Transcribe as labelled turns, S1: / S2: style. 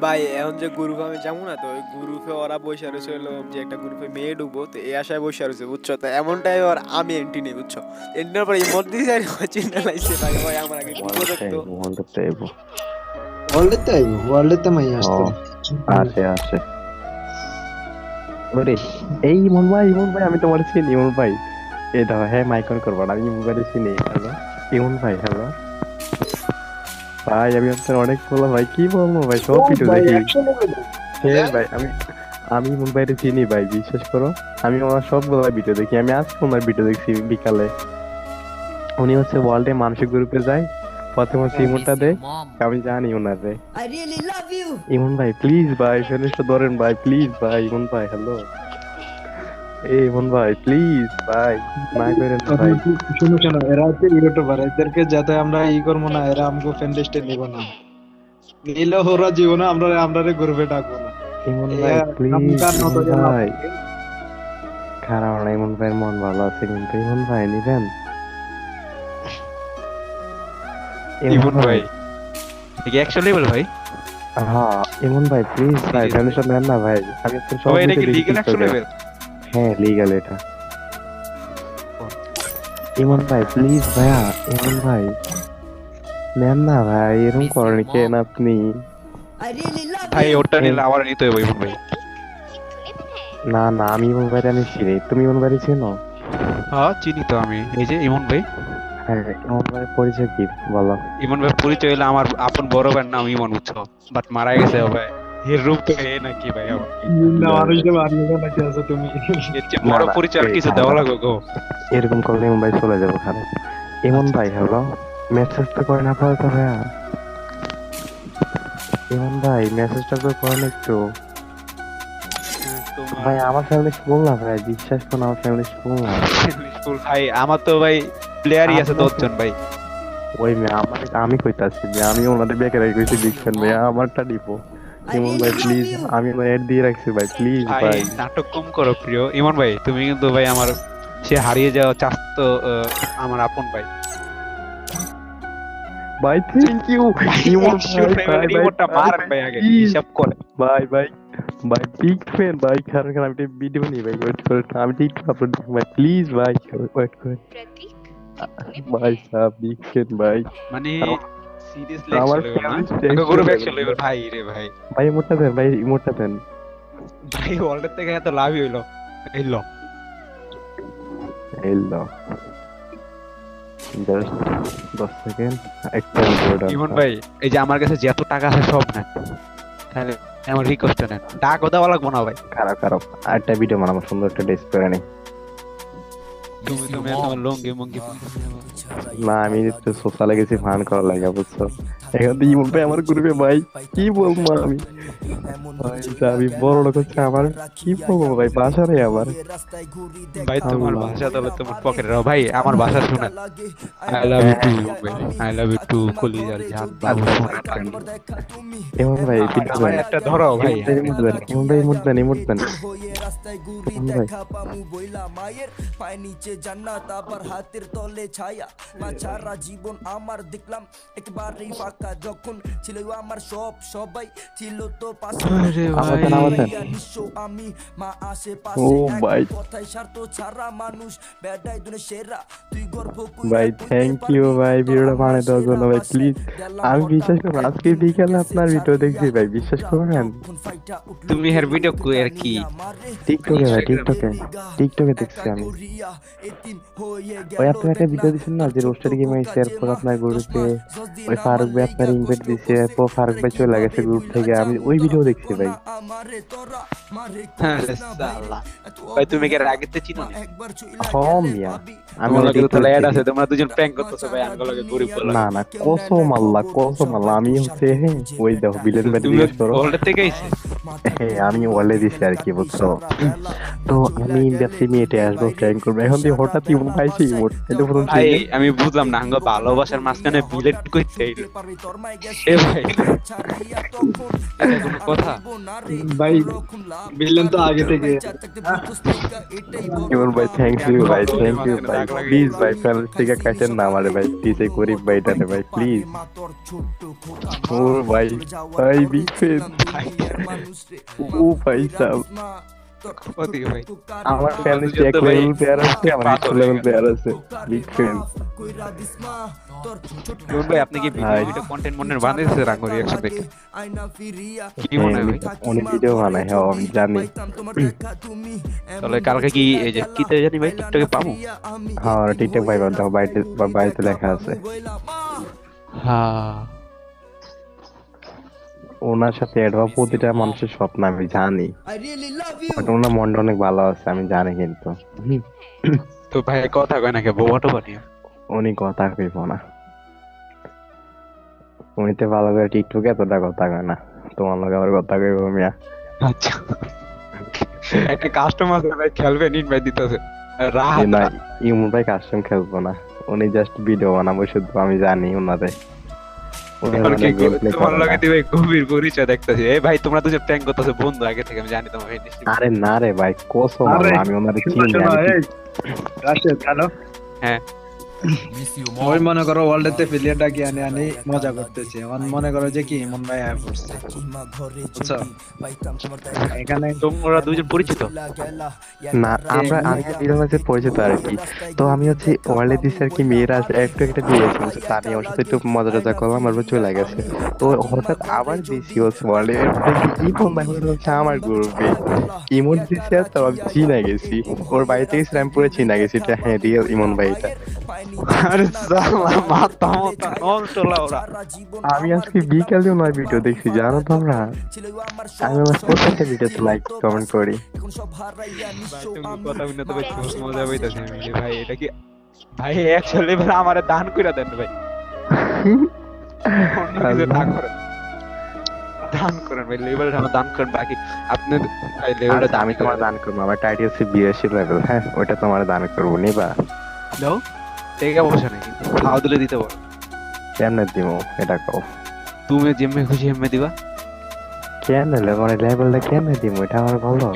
S1: ভাই এখন যে গ্রুপে আমি যাব না তো ওই গ্রুপে ওরা বসে রয়েছে হলো যে একটা গ্রুপে মেয়ে ঢুকবো তো এই আশায় বসে রয়েছে বুঝছ? তো এমনটাই ওর আমি এন্ট্রি নেই বুঝছ? এন্ট্রির পরে এই মধ্যে যাই চিন্তা লাগছে ভাই ভাই আমার আগে কি দেখতো
S2: ওয়ার্ল্ডে আইবো
S3: ওয়ার্ল্ডেতে আইবো মাই আসতো।
S2: আসে আসে ওরে এই ইমন ভাই ইমন ভাই আমি তোমার চিনি ইমন ভাই। এই দাও হ্যাঁ মাইকন করব না আমি ইমন ভাই চিনি হ্যালো ইমন ভাই হ্যালো ভাই আমি আপনার অনেক বলো ভাই কি বলব ভাই সব ভিডিও দেখি। হ্যাঁ ভাই আমি আমি ভাইরে চিনি ভাই বিশ্বাস করো। আমি ওনার সব বলা ভিডিও দেখি আমি আজকে ওনার ভিডিও দেখছি বিকালে। উনি হচ্ছে ওয়ার্ল্ডে মানসিক গ্রুপে যায় প্রথমে হচ্ছে ইমনটা দেয় আমি জানি ওনারে।
S4: You.
S2: ইমন ভাই প্লিজ ভাই ফেনিশটা ধরেন ভাই প্লিজ ভাই ইমন ভাই হ্যালো এই ভাই প্লিজ ভাই না করেন না ভাই।
S3: শুনো শোনো এরা হচ্ছে ইউটিউবার এদেরকে যাতে আমরা ই করব না এরা আমাকে ফ্রেন্ড লিস্টে নিব না। নিলে ওরা জীবনে আমরা আমরা গ্রুপে ডাকবো না।
S2: ইমন ভাই প্লিজ ভাই। খারাপ না ইমন ভাইয়ের মন ভালো আছে কিন্তু। ইমন ভাই নিবেন?
S5: ইমন ভাই। কি ভাই?
S2: হ্যাঁ ইমন ভাই প্লিজ ভাই ফেনিশটা নেন না ভাই। আমি আপনার সব
S5: ভাই এটা কি
S2: video দেখি
S5: লিগেল একশো
S2: TikTok এ।
S5: লেভেল
S2: হ্যাঁ লিগাল এটা। ইমন ভাই প্লিজ ভাইয়া ইমন ভাই। নেন না ভাই এরকম করেন কেন আপনি?
S5: ভাই ওটা নিলে আবার নিতে হবে ইমন ভাই।
S2: না না আমি ইমন আমি চিনি তুমি ইমন ভাইরে চিনো?
S5: হ্যাঁ চিনি তো আমি। এই যে ইমন ভাই।
S2: হ্যাঁ ইমন ভাইয়ের পরিচয় কি? বলো।
S5: ইমন ভাই পরিচয় হলো আমার আপন বড় ভাইয়ের নাম ইমন উৎসব বাট মারা গেছে ভাই। এর রূপ তো এ নাকি ভাই আমার।
S3: না মানুষকে মারলে নাকি আছো তুমি?
S5: এর চেয়ে বড়
S2: না, না,
S5: পরিচয় কিছু দেওয়া লাগবে গো।
S2: এরকম করলে ভাই চলে যাব খারাপ ইমন ভাই হ্যালো মেসেজ তো করে না পারতো ভাইয়া। ইমন ভাই মেসেজটা তো করেন একটু। ভাই আমার ফ্যামিলি স্কুল না ভাই বিশ্বাস করুন আমার ফ্যামিলি স্কুল না
S5: স্কুল ভাই আমার তো ভাই প্লেয়ারই আছে দশজন ভাই।
S2: ওই মেয়ে আমার আমি কইতাছি যে আমি ওনাদের বেকার কইছি দেখছেন ভাই আমারটা
S4: I
S2: ইমন ভাই প্লিজ আমি আমার এড দিয়ে রাখছি ভাই প্লিজ
S5: ভাই
S2: ভাই।
S5: নাটক কম করো প্রিয়। ইমন ভাই তুমি কিন্তু ভাই আমার সে হারিয়ে যাওয়া চাস তো আমার আপন ভাই।
S2: ভাই থ্যাংক ইউ ইমন
S5: level এর মারেন ভাই আগে হিসাব করে।
S2: ভাই ভাই ভাই বিগ ফ্যান ভাই কারণ আমি ভিডিও নিই ভাই ওয়েট করে আমি ঠিক আপলোড ভাই প্লিজ ভাই ওয়েট করে ভাই সাহেব বিগ ফ্যান ভাই।
S5: মানে সিরিয়াসলি
S2: আমার
S5: না গ্রুপ
S2: একশো
S5: একশো ভাই রে ভাই।
S2: ভাই ইমোটটা দেন ভাই ইমোটটা দেন।
S5: ভাই ওয়ার্ল্ডের থেকে এত লাভই হইল।
S2: জাস্ট দশ সেকেন্ড একটা
S5: ইমন ভাই এই যে আমার কাছে যত টাকা আছে সব নেন। তাহলে আমার রিকোয়েস্ট নেন। টাকা দেওয়া লাগবো না ভাই।
S2: খারাপ খারাপ। আরেকটা ভিডিও বানাবো সুন্দর একটা ড্রেস করে নি
S5: তুমি তুমি তোমার লঙ্গি মঙ্গি
S2: না আমি একটু সোশ্যালে গেছি ফান করার লাগে বুঝছ এখান থেকে ইমন ভাই আমার গ্রুপে ভাই কি বলব আমি ভাই আমি বড় লোক হচ্ছে আমার কি বলব ভাই নেই আমার
S5: ভাই তোমার ভাষা তাহলে তোমার পকেটে রাখো ভাই আমার ভাষা I love you too I love you too কলিজার জান বাবু
S2: ইমন ভাই
S5: আমার একটা ধরো ভাই
S2: ইমন ভাই
S4: রাস্তায় দেখা পামু বইলা মায়ের পায় নিচে জান্নাত আবার হাতের তলে ছায়া বাছারা জীবন আমার দেখলাম একবারই ফাঁকা যখন ছিল আমার সব সবাই ছিল তো পাশে। নিঃস্ব আমি মা আশেপাশে
S2: ভাই।
S4: কথাই স্বার্থ ছাড়া মানুষ বেডাই দুনে সেরা। তুই গর্ব
S2: ভাই থ্যাংক ইউ ভাই ভিডিওটা বানিয়ে দেওয়ার জন্য ভাই প্লিজ আমি বিশ্বাস করুন আজকে বিকালে আপনার ভিডিও দেখছি ভাই বিশ্বাস করবেন?
S5: তুমি এর ভিডিও কই আর কি?
S2: টিকটকে ভাই টিকটকে টিকটকে দেখছি আমি। ওই আপনি একটা ভিডিও দিচ্ছেন না যে রোস্টার গেম আইসে এরপর আপনার গ্রুপে ওই ফারুক ভাই আপনার ইনভাইট দিছে এরপর ফারুক ভাই চলে গেছে গ্রুপ থেকে। আমি ওই ভিডিও দেখছি ভাই।
S5: হ্যাঁ, ভাই তুমি কি এর আগে তো চিনো
S2: ইয়া আমি ওই
S5: তো আছে তোমরা দুজন প্র্যাঙ্ক করতেছো ভাই গরিব বলে।
S2: না না কসম আল্লাহ কসম আল্লাহ। আমি হচ্ছে হ্যাঁ ওই দেখো বিলেন ভাই
S5: তুমি ওয়ার্ল্ডের থেকে আইছে?
S2: হ্যাঁ আমি ওয়ালে দিছি আর কি বুঝছ? তো আমি বেশি মেয়েটে আসব প্র্যাঙ্ক করব। এখন দিয়ে হঠাৎ ইমোট পাইছি ইমোট এটা প্রথম
S5: আমি বুঝলাম না ভালোবাসার মাঝখানে বিলেট করতে এ ভাই। এটা কোনো কথা।
S3: ভাই বিলেন তো আগে থেকে
S2: ইমন ভাই থ্যাংক ইউ ভাই থ্যাংক ইউ ভাই। প্লিজ ভাই ফ্যামিলি থেকে কাটেন না আমারে ভাই প্লিজ এই গরিব ভাইটারে ভাই প্লিজ ও ভাই ভাই বিগ ফ্যান ও ভাই সাহেব
S5: ভাই
S2: আমার ফ্যামিলি
S5: যত
S2: লেভেল প্লেয়ার আছে আমার এক লেভেল প্লেয়ার আছে। বিগ ফ্যান
S5: ইমন ভাই আপনি কি ভিডিও কন্টেন্ট মনের বানাইছে রাঙ্গ রিয়াকশন দেখে। কি মনে হয়? ভাই
S2: ভিডিও বানায় হ্যাঁ আমি জানি।
S5: তাহলে কালকে কি এই যে কিতে জানি ভাই টিকটকে পাবো?
S2: হ্যাঁ টিকটক ভাই বাদ দাও বাড়িতে বা- লেখা আছে।
S5: হ্যাঁ।
S2: ওনার সাথে অ্যাড হওয়া প্রতিটা মানুষের স্বপ্ন আমি জানি। বাট ওনার মনটা অনেক ভালো আছে আমি জানি কিন্তু।
S5: তো ভাই কথা কয় না কে? বোবাটো বানিয়ে।
S2: উনি কথা কইব না। উনি তো ভালো করে টিকটকে এতটা কথা কয় না। তোমার লগে আবার কথা কইব মিয়া।
S5: আচ্ছা। একটা কাস্টমার ভাই খেলবে নিন ভাই দিতেছে। রাত
S2: না ইমু ভাই কাস্টম খেলব না। উনি জাস্ট ভিডিও বানাবো শুধু আমি জানি ওনারে
S5: এখন কি তোমার দিবে গভীর পরিচয় দেখতেছি? এই ভাই তোমরা দুজন ট্যাঙ্ক করতেছো বন্ধু আগে থেকে আমি জানি তোমার ভাই
S2: আরে না রে ভাই কসম আমি ওনারে চিনি
S3: রাশেদ, হ্যালো
S5: হ্যাঁ।
S3: ওই মনে করো ওয়ার্ল্ডেতে প্লেয়ার ডাকি আনি আনি মজা করতেছে। আমার মনে করো যে কি মন ভাই আয় পড়ছে বুঝছ? এখানে
S5: তোমরা দুজন পরিচিত?
S2: না আমরা আমি বিরোধী পরিচিত আর কি। তো আমি হচ্ছে ওয়ার্ল্ডে দিছি আর কি মেয়েরা একটু একটা দিয়েছি বুঝছ? তার নিয়ে ওর সাথে একটু মজা টজা করলাম আর চলে গেছে। তো হঠাৎ আবার দিছি হচ্ছে ওয়ার্ল্ডে কি ফোন ভাই হচ্ছে আমার গ্রুপে ইমন দিছি আর তো আমি চিনা গেছি। ওর বাড়িতে গেছিলাম পুরো চিনা গেছি এটা হ্যাঁ রিয়েল ইমন ভাই এটা। আমি আজকে বিকালে ওনার ভিডিও দেখছি জানো তোমরা? আমি আমার প্রত্যেকটা ভিডিওতে লাইক কমেন্ট করি।
S5: কথা তো ভাই মজা পাইতাছি আমি ভাই এটা কি ভাই অ্যাকচুয়ালি এবার আমারে দান কইরা দেন ভাই। অন্য কিছু না করেন। দান করেন ভাই লেভেল আমার দান করেন। বাকি আপনি ভাই লেভেলটা
S2: আচ্ছা, আমি তোমার দান করব আমার টাইটেল হচ্ছে বিরাশি লেভেল হ্যাঁ ওইটা তোমার দান করব নিবা।
S5: দাও টেকা বসে নাকি হাওয়া তুলে দিতে পারো।
S2: কেমনে দিব? এটা কও।
S5: তুমি যেমনি খুশি হেমে দিবা।
S2: কেন লেভেল লেভেলটা কেমনে দিব? এটা আমার বলো